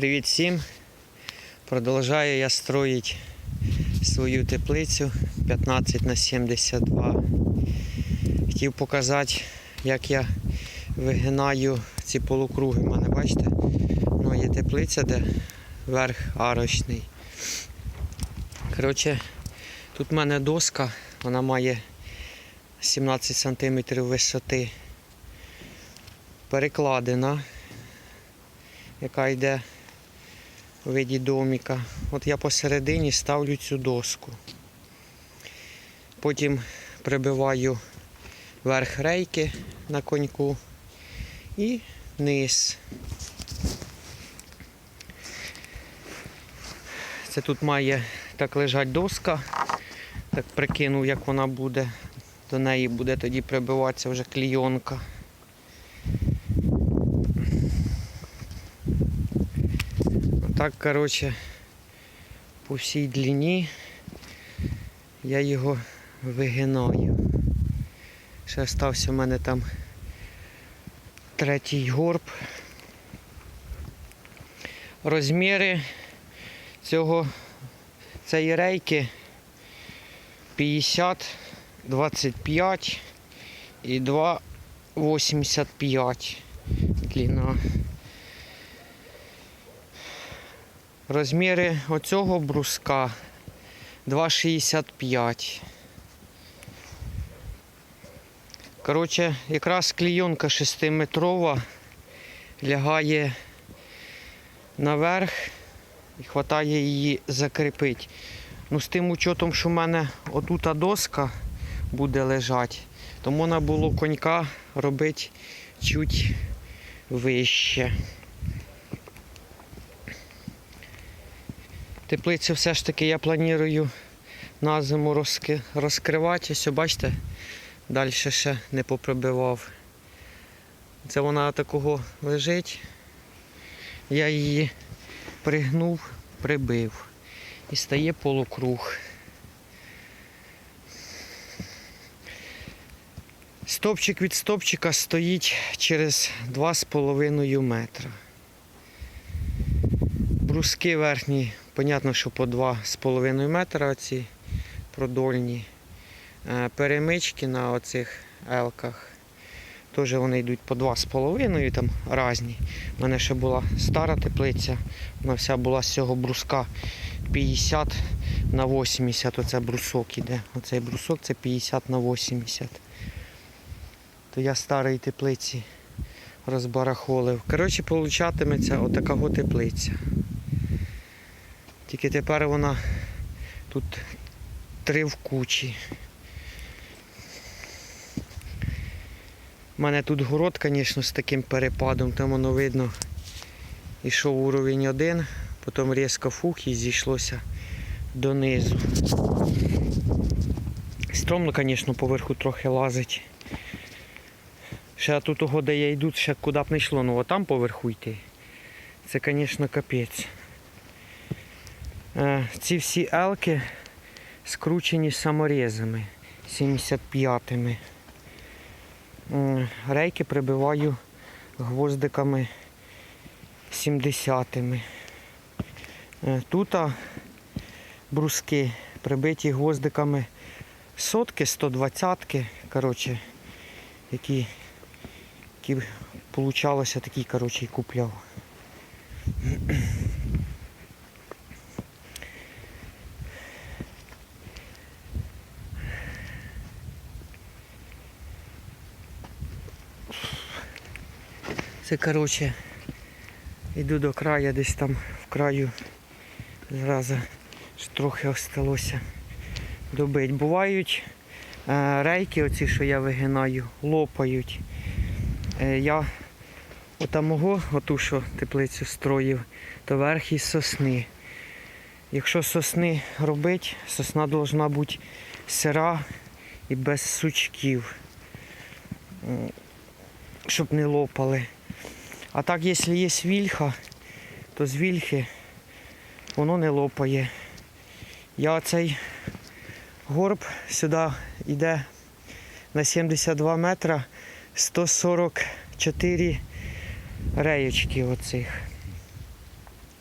Привіт всім! Продовжую я строїть свою теплицю 15 на 72. Хотів показати, як я вигинаю ці полукруги. У мене, бачите, ну, є теплиця, де верх арочний. Коротше, тут в мене доска, вона має 17 см висоти. Перекладена, яка йде виді доміка. От я посередині ставлю цю доску. Потім прибиваю верх рейки на коньку і низ. Це тут має так лежать доска. Так прикинув, як вона буде. До неї буде тоді прибиватися вже клійонка. Так, коротше, по всій длині я його вигинаю. Ще стався в мене там третій горб. Розміри цього цієї рейки 50, 25 і 2,85 длина. Розміри оцього бруска 2,65. Коротше, якраз клійонка 6-метрова лягає наверх і вистачає її закріпити. Ну, з тим учетом, що в мене отута доска буде лежати, то можна було конька робити чуть вище. Теплицю все ж таки я планую на зиму розки- розкривати. Ось, бачите, далі ще не поприбивав. Це вона такого лежить. Я її пригнув, прибив. І стає полукруг. Стопчик від стопчика стоїть через 2,5 метра. Бруски верхні, понятно, що по 2,5 метра ці продольні. Е, Перемички на оцих елках. Теж вони йдуть по 2,5 там різні. У мене ще була стара теплиця, вона вся була з цього бруска 50 на 80. Оце брусок іде. Оцей брусок це 50 на 80. То я старої теплиці розбарахолив. Коротше, получатиметься отака теплиця. Тільки тепер вона тут три в кучі. У мене тут город, звісно, з таким перепадом, там воно видно. Ішов уровень один, потім різко фух і зійшлося донизу. Стромно, звісно, поверху трохи лазить. Ще тут де я йду, ще куди б не йшло, ну а там поверху йти. Це, звісно, капець. Е, Ці всі елки скручені саморізами 75-ми. Рейки прибиваю гвоздиками 70-ми. Е, Тут бруски прибиті гвоздиками сотки, 120-ки, коротше, які, які получалося, такі, коротше, і купляв. Це коротше, йду до краю, десь там в краю зразу ж трохи осталося добити. Бувають е, рейки, оці, що я вигинаю, лопають. Е, я отамого, оту, що теплицю строїв, то верх із сосни. Якщо сосни робити, сосна повинна бути сира і без сучків, щоб не лопали. А так, якщо є вільха, то з вільхи воно не лопає. Я цей горб сюди йде на 72 метра 144 реєчки оцих.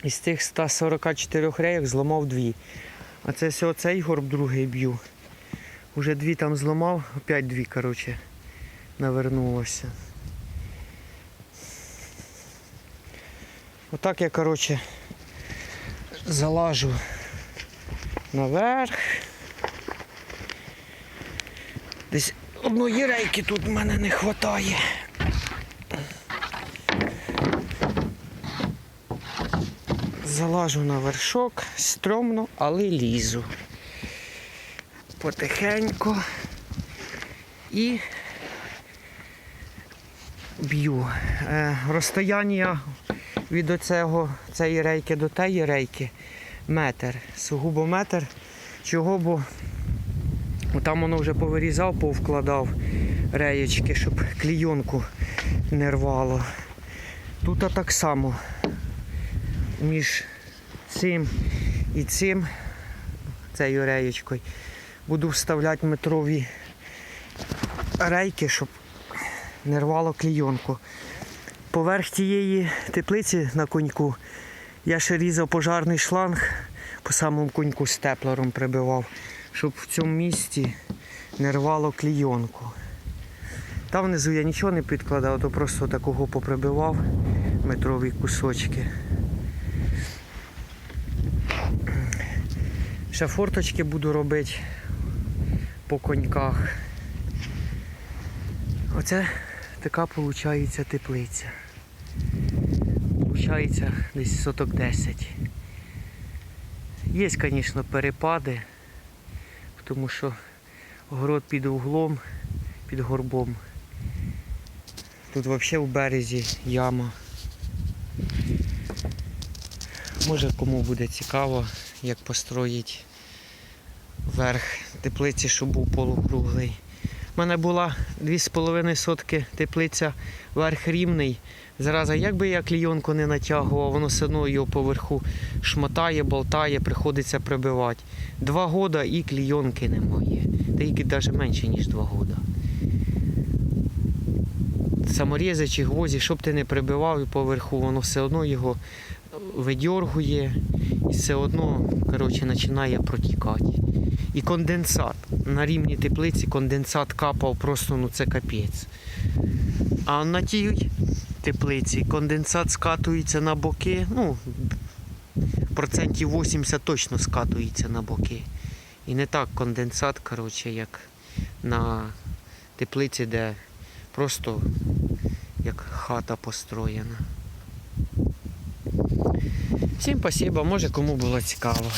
із тих 144 рейок зламав дві. А це все цей горб другий б'ю. Уже дві там зламав, опять дві, коротше, навернулося. Отак я, коротше, залажу наверх. Десь одної рейки тут в мене не вистачає. Залажу на вершок, стрьомно, але лізу. Потихеньку і б'ю. Е, розстояння від оцього, цієї рейки до тієї рейки метр. Сугубо метр. Чого, бо там воно вже повирізав, повкладав реєчки, щоб клійонку не рвало. Тут так само між цим і цим, цією реєчкою, буду вставляти метрові рейки, щоб не рвало клійонку. Поверх тієї теплиці на коньку я ще різав пожарний шланг, по самому коньку степлером прибивав, щоб в цьому місці не рвало клійонку. Там внизу я нічого не підкладав, то просто такого поприбивав метрові кусочки. Ще форточки буду робити по коньках. Оце така виходить теплиця. Получається десь соток 10. Є, звісно, перепади, тому що город під углом, під горбом. Тут взагалі в березі яма. Може кому буде цікаво, як построїти верх теплиці, щоб був полукруглий. У мене була 2,5 сотки теплиця, верх рівний. Зараза, як би я клійонку не натягував, воно все одно його поверху шмотає, болтає, приходиться прибивати. Два года і клійонки немає. Та їй навіть менше, ніж два года. Саморізи чи гвозді, щоб ти не прибивав і поверху, воно все одно його видьоргує і все одно коротше, починає протікати. І конденсат. На рівні теплиці конденсат капав просто ну це капець. А на тій теплиці конденсат скатується на боки, ну, процентів 80 точно скатується на боки. І не так конденсат, коротше, як на теплиці, де просто як хата построєна. Всім спасибо, може кому було цікаво.